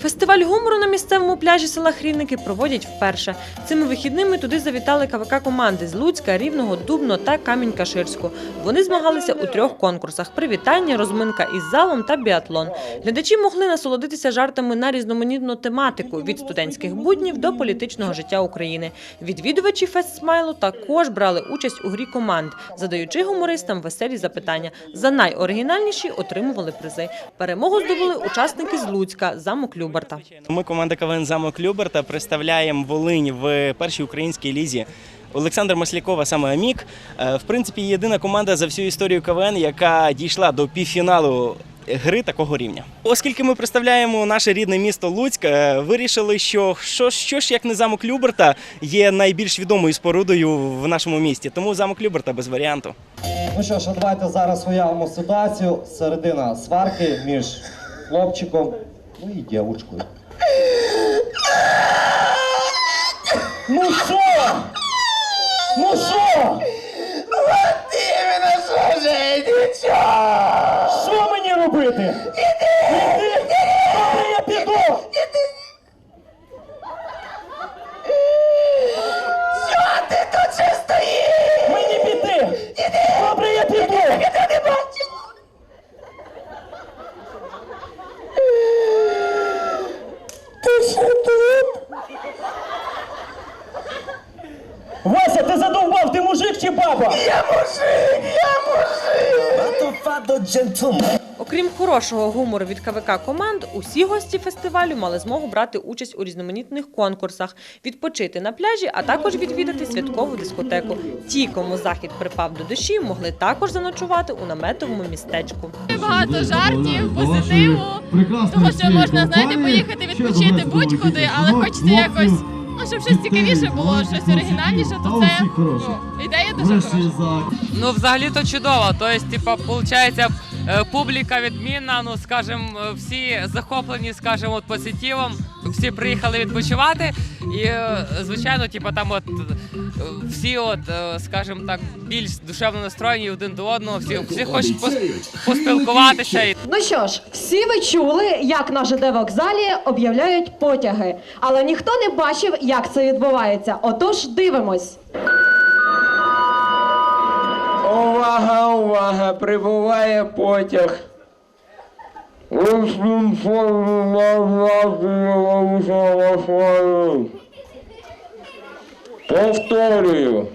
Фестиваль гумору на місцевому пляжі села Хрівники проводять вперше. Цими вихідними туди завітали КВК команди з Луцька, Рівного, Дубно та Камінь-Каширську. Вони змагалися у трьох конкурсах: привітання, розминка із залом та біатлон. Глядачі могли насолодитися жартами на різноманітну тематику від студентських буднів до політичного життя України. Відвідувачі фестсмайлу також брали участь у грі команд, задаючи гумористам веселі запитання. За найоригінальніші отримували призи. Перемогу здобули учасники з Луцька, замок Люберта. Ми команда КВН Замок Люберта представляємо Волинь в першій українській лізі. Олександр Маслякова, саме Амік. Е, В принципі, єдина команда за всю історію КВН, яка дійшла до півфіналу гри такого рівня. Оскільки ми представляємо наше рідне місто Луцьк, е, вирішили, що що, що ж як не замок Люберта є найбільш відомою спорудою в нашому місті. Тому замок Люберта без варіанту. Ну що ж, давайте зараз уявимо ситуацію. Середина сварки між хлопчиком ну і дівчинкою. Ну що? Ну що? Ти мене що вже нічого! Що мені робити? Вася, ти задовбав, ти мужик чи баба? Я мужик! Я мужик! Окрім хорошого гумору від КВК команд, усі гості фестивалю мали змогу брати участь у різноманітних конкурсах, відпочити на пляжі, а також відвідати святкову дискотеку. Ті, кому захід припав до душі, могли також заночувати у наметовому містечку. багато жартів, позитиву, того, що можна, знаєте, поїхати відпочити будь-куди, але хочеться якось, ну, щоб щось цікавіше було, щось оригінальніше, то це ну, ідея дуже хороша. Ну, взагалі то чудово. Тобто, типа, виходить, публіка відмінна, ну скажімо, е, всі захоплені, скажімо, от позитивом, всі приїхали відпочивати. І, е, звичайно, типа, там от е, всі, от, е, скажімо так, більш душевно настроєні один до одного, всі, всі хочуть пос- поспілкуватися. Ну що ж, всі ви чули, як на ЖД вокзалі об'являють потяги, але ніхто не бачив, як це відбувається. Отож, дивимось. Прибуває потяг. Повторюю.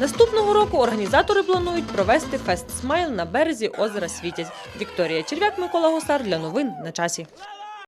Наступного року організатори планують провести фест Смайл на березі озера Світязь. Вікторія Черв'як, Микола Гусар для новин на часі.